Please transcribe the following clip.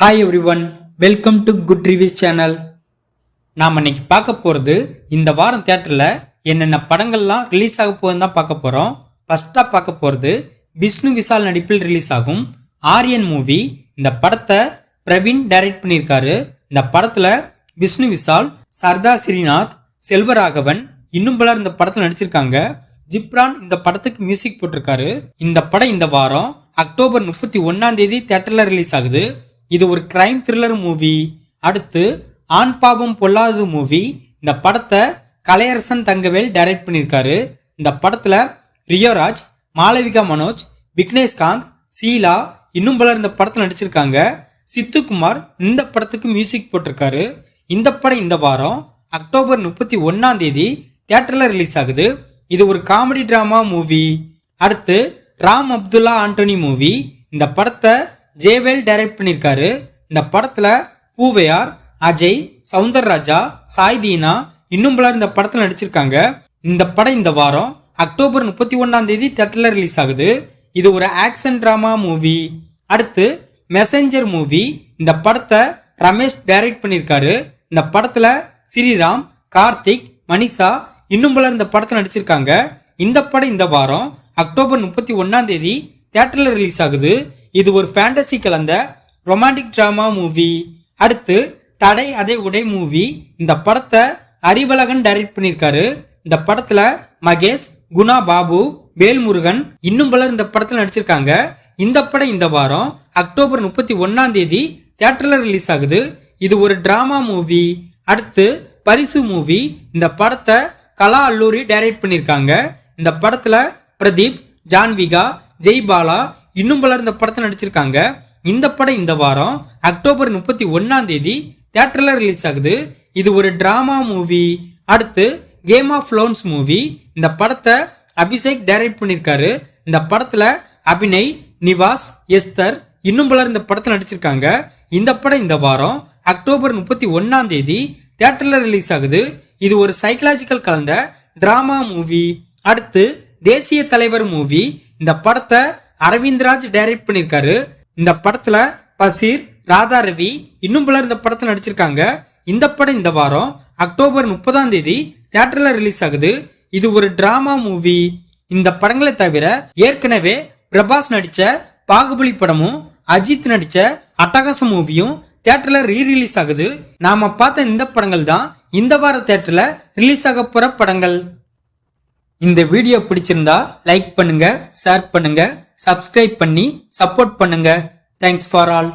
Hi everyone welcome to good reviews channel நாம் இன்னைக்கு பார்க்க போகிறது இந்த வாரம் தேட்டரில் என்னென்ன படங்கள்லாம் ரிலீஸ் ஆக போகுதுன்னு தான் பார்க்க போகிறோம் ஃபஸ்ட்டாக பார்க்க போகிறது விஷ்ணு விஷால் நடிப்பில் ரிலீஸ் ஆகும். ஆரியன் மூவி இந்த படத்தை பிரவீன் டைரக்ட் பண்ணியிருக்காரு. இந்த படத்தில் விஷ்ணு விஷால் சர்தா ஸ்ரீநாத் செல்வராகவன் இன்னும் பலர் இந்த படத்தில் நடிச்சிருக்காங்க. ஜிப்ரான் இந்த படத்துக்கு மியூசிக் போட்டிருக்காரு. இந்த படம் இந்த வாரம் அக்டோபர் முப்பத்தி ஒன்னாம் தேதி தேட்டரில் ரிலீஸ் ஆகுது. இது ஒரு கிரைம் த்ரில்லர் மூவி அடுத்து ஆண் பாவம் பொல்லாதது மூவி இந்த படத்தை கலையரசன் தங்கவேல் டைரக்ட் பண்ணியிருக்காரு. இந்த படத்துல ரியோராஜ் மாளவிகா மனோஜ் விக்னேஷ்காந்த் சீலா இன்னும் பலர் இந்த படத்தில் நடிச்சிருக்காங்க. சித்துக்குமார் இந்த படத்துக்கு மியூசிக் போட்டிருக்காரு. இந்த படம் இந்த வாரம் அக்டோபர் முப்பத்தி ஒன்னாம் தேதி தியேட்டர்ல ரிலீஸ் ஆகுது. இது ஒரு காமெடி டிராமா மூவி அடுத்து ராம் அப்துல்லா ஆண்டோனி மூவி இந்த படத்தை ஜேவேல் டைரக்ட் பண்ணியிருக்காரு இந்த படத்தில் பூவையார் அஜய் சவுந்தரராஜா சாய்தீனா இன்னும் பலர் இந்த படத்தில் நடிச்சிருக்காங்க. இந்த படம் இந்த வாரம் அக்டோபர் முப்பத்தி ஒன்றாம் தேதி தேட்டரில் ரிலீஸ் ஆகுது. இது ஒரு ஆக்ஷன் ட்ராமா மூவி அடுத்து மெசஞ்சர் மூவி இந்த படத்தை ரமேஷ் டைரக்ட் பண்ணியிருக்காரு இந்த படத்தில் ஸ்ரீராம் கார்த்திக் மனிஷா இன்னும் பலர் இந்த படத்தில் நடிச்சிருக்காங்க. இந்த படம் இந்த வாரம் அக்டோபர் முப்பத்தி ஒன்றாம் தேதி தேட்டரில் ரிலீஸ் ஆகுது. இது ஒரு ஃபேண்டசி கலந்த ரொமான்டிக் ட்ராமா மூவி அடுத்து தடை அதே உடை மூவி இந்த படத்தை அறிவழகன் டைரக்ட் பண்ணியிருக்காரு. இந்த படத்துல மகேஷ் குணா பாபு வேல்முருகன் இன்னும் பலர் இந்த படத்தில் நடிச்சிருக்காங்க. இந்த படம் இந்த வாரம் அக்டோபர் முப்பத்தி ஒன்னாம் தேதி தியேட்டர்ல ரிலீஸ் ஆகுது. இது ஒரு டிராமா மூவி அடுத்து பரிசு மூவி இந்த படத்தை கலா அல்லூரி டைரக்ட் பண்ணியிருக்காங்க. இந்த படத்துல பிரதீப் ஜான்விகா ஜெய்பாலா இன்னும் பலர் இந்த படத்தில் நடிச்சிருக்காங்க. இந்த படம் இந்த வாரம் அக்டோபர் முப்பத்தி ஒன்னாம் தேதி தியேட்டர்ல ரிலீஸ் ஆகுது. இது ஒரு டிராமா மூவி அடுத்து கேம் ஆஃப் லோன்ஸ் மூவி இந்த படத்தை அபிஷேக் டைரக்ட் பண்ணியிருக்காரு இந்த படத்துல அபிநய் நிவாஸ் எஸ்தர் இன்னும் பலர் இந்த படத்தில் நடிச்சிருக்காங்க. இந்த படம் இந்த வாரம் அக்டோபர் முப்பத்தி ஒன்னாம் தேதி தியேட்டர்ல ரிலீஸ் ஆகுது. இது ஒரு சைக்கலாஜிக்கல் கலந்த டிராமா மூவி அடுத்து தேசிய தலைவர் மூவி இந்த படத்தை அரவிந்த்ராஜ் டைரக்ட் பண்ணியிருக்காரு இந்த படத்துல பசீர் ராதா ரவி இன்னும் பலர் இந்த படத்தில் நடிச்சிருக்காங்க. இந்த படம் இந்த வாரம் அக்டோபர் முப்பதாம் தேதி தியேட்டர்ல ரிலீஸ் ஆகுது. இது ஒரு டிராமா மூவி இந்த படங்களை தவிர ஏற்கனவே பிரபாஸ் நடிச்ச பாகுபலி படமும் அஜித் நடிச்ச அட்டகாச மூவியும் தியேட்டர்ல ரீ ரிலீஸ் ஆகுது. நாம பார்த்த இந்த படங்கள் தான் இந்த வார தியேட்டர்ல ரிலீஸ் ஆக போற படங்கள். இந்த வீடியோ பிடிச்சிருந்தா லைக் பண்ணுங்க ஷேர் பண்ணுங்க. சப்ஸ்கிரைப் பண்ணி சப்போர்ட் பண்ணுங்க. Thanks for all